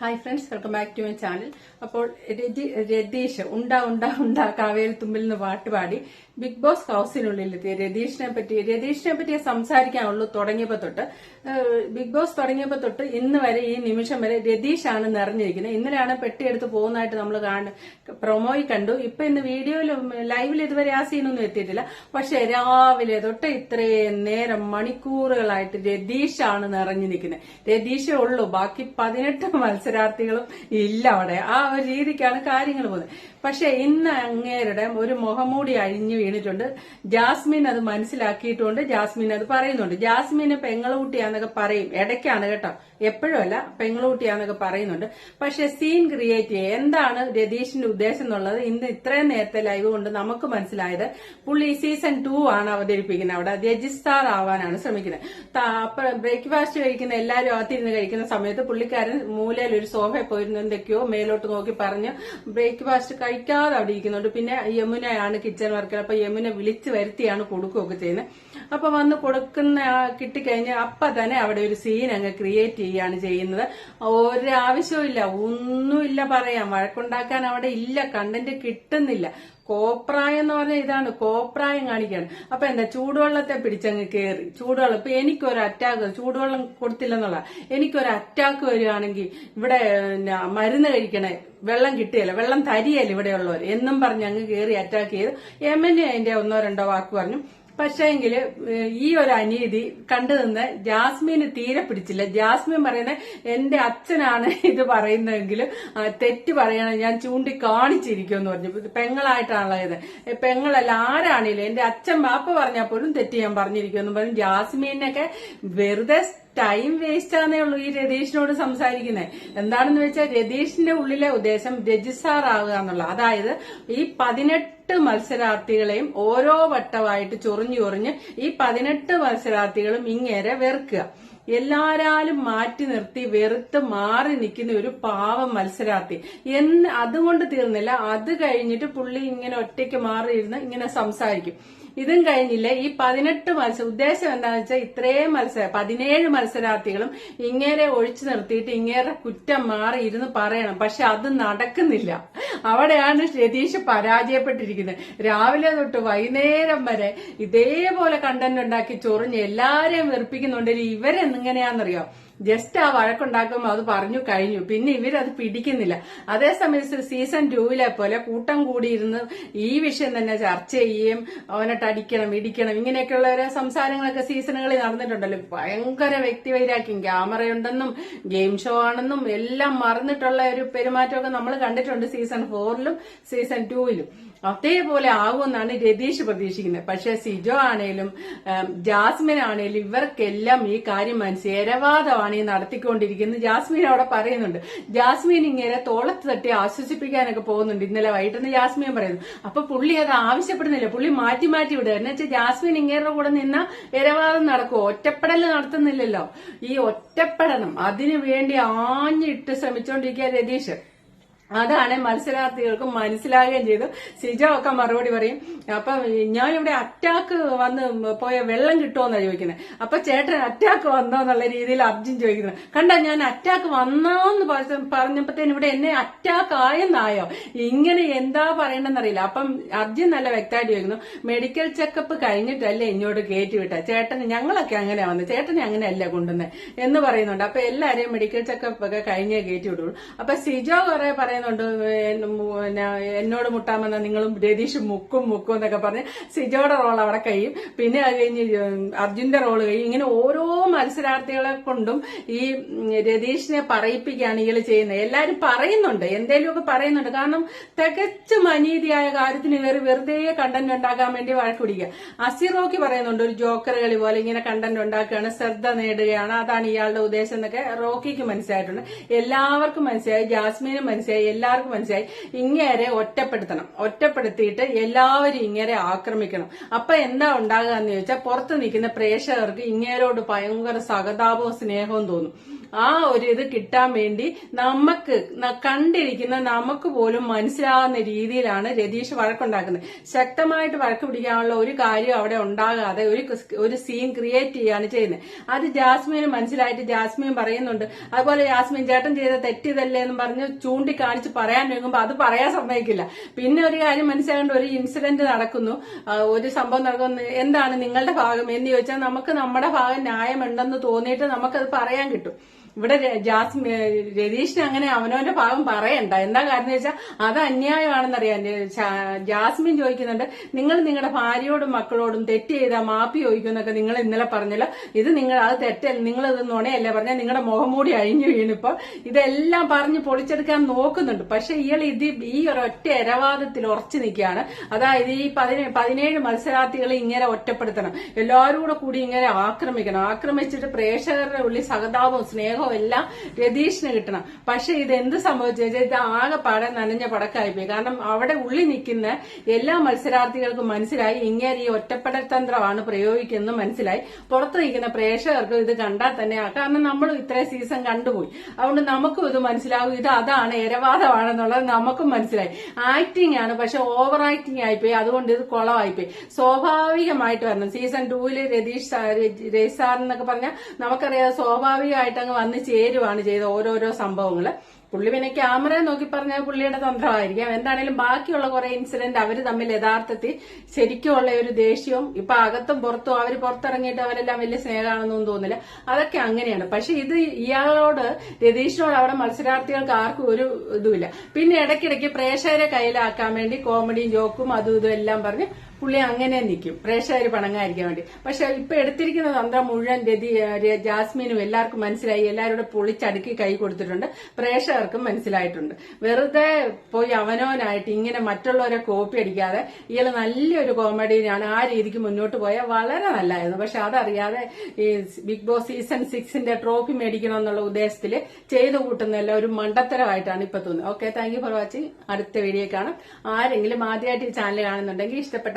Hi friends welcome back to my channel അപ്പോൾ രതീഷ് ഉണ്ടാ ഉണ്ടാ ഉണ്ടാ കാവേൽ തുമ്പിൽ നിന്ന് പാട്ട് പാടി ബിഗ് ബോസ് ഹൗസിനുള്ളിലെത്തിയ രതീഷിനെ പറ്റി രതീഷിനെ പറ്റി സംസാരിക്കാനുള്ളൂ തുടങ്ങിയപ്പോ തൊട്ട്. ബിഗ് ബോസ് തുടങ്ങിയപ്പോ തൊട്ട് ഇന്ന് വരെ ഈ നിമിഷം വരെ രതീഷാണ് നിറഞ്ഞിരിക്കുന്നത്. ഇന്നലെയാണ് പെട്ടിയെടുത്ത് പോകുന്നതായിട്ട് നമ്മൾ കാണുന്നത് പ്രൊമോയിൽ കണ്ടു. ഇപ്പൊ ഇന്ന് വീഡിയോയിലും ലൈവിൽ ഇതുവരെ ആ സീനൊന്നും എത്തിയിട്ടില്ല. പക്ഷെ രാവിലെ തൊട്ട് ഇത്രയും നേരം മണിക്കൂറുകളായിട്ട് രതീഷാണ് നിറഞ്ഞു നിൽക്കുന്നത് രതീഷേ ഉള്ളൂ. ബാക്കി പതിനെട്ട് മത്സരാർത്ഥികളും ഇല്ല അവിടെ. ആ ഒരു രീതിക്കാണ് കാര്യങ്ങൾ പോകുന്നത്. പക്ഷെ ഇന്ന് അങ്ങേരുടെ ഒരു മുഖമൂടി അഴിഞ്ഞു വീണിട്ടുണ്ട്. ജാസ്മിൻ അത് മനസ്സിലാക്കിയിട്ടുണ്ട്. ജാസ്മിൻ അത് പറയുന്നുണ്ട്. ജാസ്മിന് പെങ്ങളൂട്ടിയാന്നൊക്കെ പറയും. ഇടയ്ക്കാണ് കേട്ടോ. എപ്പോഴും അല്ല പെങ്ങളൂട്ടിയാന്നൊക്കെ പറയുന്നുണ്ട്. പക്ഷെ സീൻ ക്രിയേറ്റ് ചെയ്യുക എന്താണ് രതീഷിന്റെ ഉദ്ദേശം എന്നുള്ളത് ഇന്ന് ഇത്രയും നേരത്തെ ലൈവ് കൊണ്ട് നമുക്ക് മനസ്സിലായത്. പുള്ളി സീസൺ ടു ആണ് അവതരിപ്പിക്കുന്നത്. അവിടെ രജിസ്ട്രാർ ആവാനാണ് ശ്രമിക്കുന്നത്. ബ്രേക്ക്ഫാസ്റ്റ് കഴിക്കുന്ന എല്ലാവരും അകത്തിരുന്ന് കഴിക്കുന്ന സമയത്ത് പുള്ളിക്കാരൻ മൂലയിൽ ഒരു സോഫ പോയിരുന്നു. എന്തൊക്കെയോ മേലോട്ട് നോക്കി പറഞ്ഞ് ബ്രേക്ക്ഫാസ്റ്റ് കഴിക്കാതെ അവിടെ ഇരിക്കുന്നുണ്ട്. പിന്നെ യമുനയാണ് കിച്ചൺ വർക്കർ അപ്പൊ യമുനെ വിളിച്ചു വരുത്തിയാണ് കൊടുക്കുകയൊക്കെ ചെയ്യുന്നത്. അപ്പൊ വന്ന് കൊടുക്കുന്ന കിട്ടിക്കഴിഞ്ഞാൽ അപ്പൊ തന്നെ അവിടെ ഒരു സീൻ അങ്ങ് ക്രിയേറ്റ് ചെയ്യുകയാണ് ചെയ്യുന്നത്. ഒരാവശ്യവും ഇല്ല ഒന്നുമില്ല പറയാം വഴക്കുണ്ടാക്കാൻ അവിടെ ഇല്ല കണ്ടന്റ് കിട്ടുന്നില്ല. കോപ്രായം എന്ന് പറഞ്ഞാൽ ഇതാണ് കോപ്രായം കാണിക്കാണ്. അപ്പൊ എന്താ ചൂടുവെള്ളത്തെ പിടിച്ചങ്ങ് കയറി ചൂടുവെള്ളം ഇപ്പൊ എനിക്കൊരു അറ്റാക്ക് ചൂടുവെള്ളം കൊടുത്തില്ലെന്നുള്ള എനിക്കൊരു അറ്റാക്ക് വരികയാണെങ്കിൽ ഇവിടെ മരുന്ന് കഴിക്കണേ വെള്ളം കിട്ടിയല്ല വെള്ളം തരിയല്ല ഇവിടെയുള്ളവർ എന്നും പറഞ്ഞ് അങ്ങ് കയറി അറ്റാക്ക് ചെയ്തു എമ്മനെ അതിന്റെ ഒന്നോ രണ്ടോ വാക്ക് പറഞ്ഞു. പക്ഷേങ്കിൽ ഈ ഒരു അനീതി കണ്ടു നിന്ന് ജാസ്മിന് തീരെ പിടിച്ചില്ല. ജാസ്മിൻ പറയുന്നത് എന്റെ അച്ഛനാണ് ഇത് പറയുന്നതെങ്കിൽ തെറ്റ് പറയണം. ഞാൻ ചൂണ്ടി കാണിച്ചിരിക്കുമെന്ന് പറഞ്ഞു പെങ്ങളായിട്ടാണല്ലോ ഇത്. പെങ്ങളല്ല ആരാണേലും എന്റെ അച്ഛൻ ബാപ്പ പറഞ്ഞാൽ പോലും തെറ്റ് ഞാൻ പറഞ്ഞിരിക്കുമെന്ന് പറഞ്ഞു ജാസ്മിനൊക്കെ വെറുതെ ടൈം വേസ്റ്റ് ആണേ ഉള്ളൂ ഈ രതീഷിനോട് സംസാരിക്കുന്നത് എന്താണെന്ന് വെച്ചാൽ രതീഷിന്റെ ഉള്ളിലെ ഉദ്ദേശം രജിസ്ട്രാർ ആവുക എന്നുള്ള അതായത് ഈ പതിനെട്ട് മത്സരാർത്ഥികളെയും ഓരോ വട്ടമായിട്ട് ചൊറിഞ്ഞു ചൊറിഞ്ഞ് ഈ പതിനെട്ട് മത്സരാർത്ഥികളും ഇങ്ങേരെ വെറുക്കുക. എല്ലാരാലും മാറ്റി നിർത്തി വെറുത്ത് മാറി നിൽക്കുന്ന ഒരു പാവം മത്സരാർത്ഥി. എന്ന് അതുകൊണ്ട് തീർന്നില്ല. അത് കഴിഞ്ഞിട്ട് പുള്ളി ഇങ്ങനെ ഒറ്റയ്ക്ക് മാറിയിരുന്ന് ഇങ്ങനെ സംസാരിക്കും. ഇതും കഴിഞ്ഞില്ലേ. ഈ പതിനെട്ട് മത്സരം ഉദ്ദേശം എന്താണെന്ന് വെച്ചാൽ ഇത്രയും മത്സരം പതിനേഴ് മത്സരാർത്ഥികളും ഇങ്ങേരെ ഒഴിച്ചു നിർത്തിയിട്ട് ഇങ്ങേറെ കുറ്റം മാറി ഇരുന്ന് പറയണം. പക്ഷെ അത് നടക്കുന്നില്ല. അവിടെയാണ് രതീഷ് പരാജയപ്പെട്ടിരിക്കുന്നത്. രാവിലെ തൊട്ട് വൈകുന്നേരം വരെ ഇതേപോലെ കണ്ടന്റ് ഉണ്ടാക്കി ചൊറിഞ്ഞ് എല്ലാരെയും വെറുപ്പിക്കുന്നുണ്ടെങ്കിൽ ഇവരെങ്ങനെയാണെന്നറിയോ ജസ്റ്റ് ആ വഴക്കുണ്ടാക്കുമ്പോൾ അത് പറഞ്ഞു കഴിഞ്ഞു. പിന്നെ ഇവരത് പിടിക്കുന്നില്ല. അതേസമയത്ത് സീസൺ ടൂവിലെ പോലെ കൂട്ടം കൂടിയിരുന്ന് ഈ വിഷയം തന്നെ ചർച്ച ചെയ്യുകയും അവനെ അടിക്കണം ഇടിക്കണം ഇങ്ങനെയൊക്കെയുള്ള ഓരോ സംസാരങ്ങളൊക്കെ സീസണുകളിൽ നടന്നിട്ടുണ്ടല്ലോ. ഭയങ്കര വ്യക്തിവൈരാഗ്യം. ക്യാമറയുണ്ടെന്നും ഗെയിം ഷോ ആണെന്നും എല്ലാം മറന്നിട്ടുള്ള ഒരു പെരുമാറ്റമൊക്കെ നമ്മൾ കണ്ടിട്ടുണ്ട് സീസൺ ഫോറിലും സീസൺ ടൂവിലും അതേപോലെ ആകുമെന്നാണ് രതീഷ് പ്രതീക്ഷിക്കുന്നത്. പക്ഷെ സിജോ ആണേലും ജാസ്മിൻ ആണേലും ഇവർക്കെല്ലാം ഈ കാര്യം മനസ്സിൽ എരവാദമാണ് ഈ നടത്തിക്കൊണ്ടിരിക്കുന്നത്. ജാസ്മിൻ അവിടെ പറയുന്നുണ്ട്. ജാസ്മിൻ ഇങ്ങനെ തോളത്ത് തട്ടി ആശ്വസിപ്പിക്കാനൊക്കെ പോകുന്നുണ്ട്. ഇന്നലെ വൈകിട്ടെന്ന് ജാസ്മിൻ പറയുന്നു. അപ്പൊ പുള്ളി അത് ആവശ്യപ്പെടുന്നില്ല. പുള്ളി മാറ്റി മാറ്റി വിടുക. എന്ന് വെച്ചാൽ ജാസ്മിൻ ഇങ്ങേരുടെ കൂടെ നിന്ന എരവാദം നടക്കുമോ ഒറ്റപ്പെടൽ നടത്തുന്നില്ലല്ലോ. ഈ ഒറ്റപ്പെടണം. അതിനു വേണ്ടി ആഞ്ഞിട്ട് ശ്രമിച്ചുകൊണ്ടിരിക്കുക രതീഷ്. അതാണ് മത്സരാർത്ഥികൾക്ക് മനസ്സിലാകുകയും ചെയ്തു. സിജോ ഒക്കെ മറുപടി പറയും അപ്പൊ ഞാനിവിടെ അറ്റാക്ക് വന്ന് പോയ വെള്ളം കിട്ടുമോന്നാ ചോദിക്കുന്നത് അപ്പൊ ചേട്ടൻ അറ്റാക്ക് വന്നോ എന്നുള്ള രീതിയിൽ അർജുൻ ചോദിക്കുന്നത് കണ്ട ഞാൻ അറ്റാക്ക് വന്നോന്ന് പറഞ്ഞപ്പോഴത്തേന് ഇവിടെ എന്നെ അറ്റാക്ക് ആയെന്നായോ? ഇങ്ങനെ എന്താ പറയണ്ടെന്നറിയില്ല അപ്പം അർജുൻ നല്ല വ്യക്തമായിട്ട് ചോദിക്കുന്നു മെഡിക്കൽ ചെക്കപ്പ് കഴിഞ്ഞിട്ടല്ലേ ഇങ്ങോട്ട് കയറ്റി വിട്ട? ചേട്ടന് ഞങ്ങളൊക്കെ അങ്ങനെ വന്നു. ചേട്ടനെ അങ്ങനെയല്ല കൊണ്ടുവന്നത് എന്ന് പറയുന്നുണ്ട്. അപ്പൊ എല്ലാരെയും മെഡിക്കൽ ചെക്കപ്പ് ഒക്കെ കഴിഞ്ഞേ കയറ്റി വിടുള്ളൂ. അപ്പൊ സിജോ കുറെ പറയുന്നുണ്ട് എന്നോട് മുട്ടാൻ വന്ന നിങ്ങളും രതീഷ് മുക്കും മുക്കും എന്നൊക്കെ പറഞ്ഞ് സിജോയുടെ റോൾ അവിടെ കഴിയും. പിന്നെ അത് കഴിഞ്ഞ് അർജുന്റെ റോൾ കഴിയും. ഇങ്ങനെ ഓരോ മത്സരാർത്ഥികളെ കൊണ്ടും ഈ രതീഷിനെ പറയിപ്പിക്കുകയാണ് ഇയാൾ ചെയ്യുന്നത്. എല്ലാരും പറയുന്നുണ്ട് എന്തേലുമൊക്കെ പറയുന്നുണ്ട്. കാരണം തികച്ചും അനീതിയായ കാര്യത്തിന് കയറി വെറുതെ കണ്ടന്റ് ഉണ്ടാക്കാൻ വേണ്ടി വഴക്ക് പിടിക്കുക. അസിറോക്കി പറയുന്നുണ്ട് ഒരു ജോക്കർ കളി പോലെ ഇങ്ങനെ കണ്ടന്റ് ഉണ്ടാക്കുകയാണ് ശ്രദ്ധ നേടുകയാണ്. അതാണ് ഇയാളുടെ ഉദ്ദേശം എന്നൊക്കെ റോക്കിക്ക് മനസ്സിലായിട്ടുണ്ട്. എല്ലാവർക്കും മനസ്സിലായി ജാസ്മിനും മനസ്സിലായി എല്ലാവർക്കും മനസ്സിലായി? ഇങ്ങേരെ ഒറ്റപ്പെടുത്തണം. ഒറ്റപ്പെടുത്തിയിട്ട് എല്ലാവരും ഇങ്ങേരെ ആക്രമിക്കണം. അപ്പൊ എന്താ ഉണ്ടാകുക എന്ന് ചോദിച്ചാൽ പുറത്ത് നിൽക്കുന്ന പ്രേക്ഷകർക്ക് ഇങ്ങേരോട് ഭയങ്കര സഹതാപവും സ്നേഹവും തോന്നും. ആ ഒരു ഇത് കിട്ടാൻ വേണ്ടി നമുക്ക് കണ്ടിരിക്കുന്ന നമുക്ക് പോലും മനസ്സിലാകുന്ന രീതിയിലാണ് രതീഷ് വഴക്കുണ്ടാക്കുന്നത്. ശക്തമായിട്ട് വഴക്ക് പിടിക്കാനുള്ള ഒരു കാര്യം അവിടെ ഉണ്ടാകാതെ ഒരു ഒരു സീൻ ക്രിയേറ്റ് ചെയ്യാണ് ചെയ്യുന്നത്. അത് ജാസ്മിന് മനസ്സിലായിട്ട് ജാസ്മിൻ പറയുന്നുണ്ട്. അതുപോലെ ജാസ്മിൻ ചേട്ടൻ ചെയ്ത തെറ്റിതല്ലേ എന്ന് പറഞ്ഞ് ചൂണ്ടിക്കാണിച്ച് പറയാൻ വെക്കുമ്പോൾ അത് പറയാൻ സമ്മതിക്കില്ല. പിന്നെ ഒരു കാര്യം മനസ്സിലാകേണ്ട ഒരു ഇൻസിഡന്റ് നടക്കുന്നു. ഒരു സംഭവം നടക്കുന്നു. എന്താണ് നിങ്ങളുടെ ഭാഗം എന്ന് ചോദിച്ചാൽ നമുക്ക് നമ്മുടെ ഭാഗം ന്യായമുണ്ടെന്ന് തോന്നിയിട്ട് നമുക്കത് പറയാൻ കിട്ടും. ഇവിടെ ജാസ് രതീഷിന് അങ്ങനെ അവനവന്റെ ഭാഗം പറയണ്ട. എന്താ കാരണം വെച്ചാൽ അത് അന്യായമാണെന്നറിയാൻ ജാസ്മിൻ ചോദിക്കുന്നുണ്ട് നിങ്ങൾ നിങ്ങളുടെ ഭാര്യയോടും മക്കളോടും തെറ്റ് ചെയ്താൽ മാപ്പി ചോദിക്കുന്നൊക്കെ നിങ്ങൾ ഇന്നലെ പറഞ്ഞല്ലോ. ഇത് നിങ്ങൾ അത് തെറ്റല്ല നിങ്ങൾ ഇത് നുണയല്ല പറഞ്ഞാൽ നിങ്ങളുടെ മുഖം മൂടി അഴിഞ്ഞു വീണിപ്പോ ഇതെല്ലാം പറഞ്ഞ് പൊളിച്ചെടുക്കാൻ നോക്കുന്നുണ്ട്. പക്ഷെ ഇയാൾ ഇത് ഈ ഒരു ഒറ്റ ഇരവാദത്തിൽ ഉറച്ചു നിൽക്കുകയാണ്. അതായത് ഈ പതിനേഴ് മത്സരാർത്ഥികളെ ഇങ്ങനെ ഒറ്റപ്പെടുത്തണം. എല്ലാവരും കൂടെ കൂടി ഇങ്ങനെ ആക്രമിക്കണം. ആക്രമിച്ചിട്ട് പ്രേക്ഷകരുടെ ഉള്ളിൽ സഹതാപവും സ്നേഹവും എല്ലാം രതീഷിന് കിട്ടണം. പക്ഷെ ഇത് എന്ത് സംഭവിച്ചു വെച്ചാൽ ഇത് ആകെപ്പാടെ നനഞ്ഞ പടക്കായി പോയി കാരണം അവിടെ ഉള്ളി നിൽക്കുന്ന എല്ലാ മത്സരാർത്ഥികൾക്കും മനസ്സിലായി. ഇങ്ങനെ ഈ ഒറ്റപ്പെടൽ തന്ത്രമാണ് പ്രയോഗിക്കുന്നത് മനസ്സിലായി. പുറത്ത് നിൽക്കുന്ന പ്രേക്ഷകർക്ക് ഇത് കണ്ടാൽ തന്നെ കാരണം നമ്മൾ ഇത്രയും സീസൺ കണ്ടുപോയി. അതുകൊണ്ട് നമുക്കും ഇത് മനസ്സിലാവും ഇത് അതാണ് എരവാദമാണെന്നുള്ളത് നമുക്കും മനസ്സിലായി. ആക്ടിംഗ് ആണ്. പക്ഷെ ഓവർ ആക്ടിംഗ് ആയിപ്പോയി. അതുകൊണ്ട് ഇത് കുളമായിപ്പോയി സ്വാഭാവികമായിട്ട് വരണം. സീസൺ ടൂവിൽ രതീഷ് രതീഷ് സാർ എന്നൊക്കെ പറഞ്ഞാൽ നമുക്കറിയാം സ്വാഭാവികമായിട്ട് അങ്ങ് ചേരുവാണ് ചെയ്ത ഓരോരോ സംഭവങ്ങൾ പുള്ളി പിന്നെ ക്യാമറ നോക്കി പറഞ്ഞാൽ പുള്ളിയുടെ തന്ത്രമായിരിക്കാം. എന്താണേലും ബാക്കിയുള്ള കുറെ ഇൻസിഡന്റ് അവർ തമ്മിൽ യഥാർത്ഥത്തിൽ ശരിക്കുമുള്ള ഒരു ദേഷ്യവും ഇപ്പൊ അകത്തും പുറത്തും അവർ പുറത്തിറങ്ങിയിട്ട് അവരെല്ലാം വലിയ സ്നേഹമാണെന്നൊന്നും തോന്നില്ല അതൊക്കെ അങ്ങനെയാണ്. പക്ഷെ ഇത് ഇയാളോട് രതീഷിനോട് അവിടെ മത്സരാർത്ഥികൾക്ക് ആർക്കും ഒരു ഇതുമില്ല. പിന്നെ ഇടയ്ക്കിടയ്ക്ക് പ്രേക്ഷകരെ കയ്യിലാക്കാൻ വേണ്ടി കോമഡിയും ജോക്കും അതും ഇതും എല്ലാം പറഞ്ഞ് പുള്ളി അങ്ങനെ നിൽക്കും പ്രേക്ഷകർ പണങ്ങായിരിക്കാൻ വേണ്ടി. പക്ഷെ ഇപ്പൊ എടുത്തിരിക്കുന്ന തന്ത്രം മുഴുവൻ രതി ജാസ്മിനും എല്ലാവർക്കും മനസ്സിലായി. എല്ലാവരും പൊളിച്ചടുക്കി കൈ കൊടുത്തിട്ടുണ്ട്. പ്രേക്ഷകർക്കും മനസ്സിലായിട്ടുണ്ട്. വെറുതെ പോയി അവനോനായിട്ട് ഇങ്ങനെ മറ്റുള്ളവരെ കോപ്പി അടിക്കാതെ ഇയാൾ നല്ലൊരു കോമഡിയാണ് ആ രീതിക്ക് മുന്നോട്ട് പോയാൽ വളരെ നല്ലതായിരുന്നു. പക്ഷെ അതറിയാതെ ഈ ബിഗ് ബോസ് സീസൺ സിക്സിന്റെ ട്രോഫി മേടിക്കണം എന്നുള്ള ഉദ്ദേശത്തിൽ ചെയ്തു കൂട്ടുന്നതല്ല ഒരു മണ്ടത്തരമായിട്ടാണ് ഇപ്പൊ തോന്നുന്നത്. Okay thank you for watching അടുത്ത വീഡിയോ കാണാം. ആരെങ്കിലും ആദ്യമായിട്ട് ഈ ചാനൽ കാണുന്നുണ്ടെങ്കിൽ ഇഷ്ടപ്പെട്ട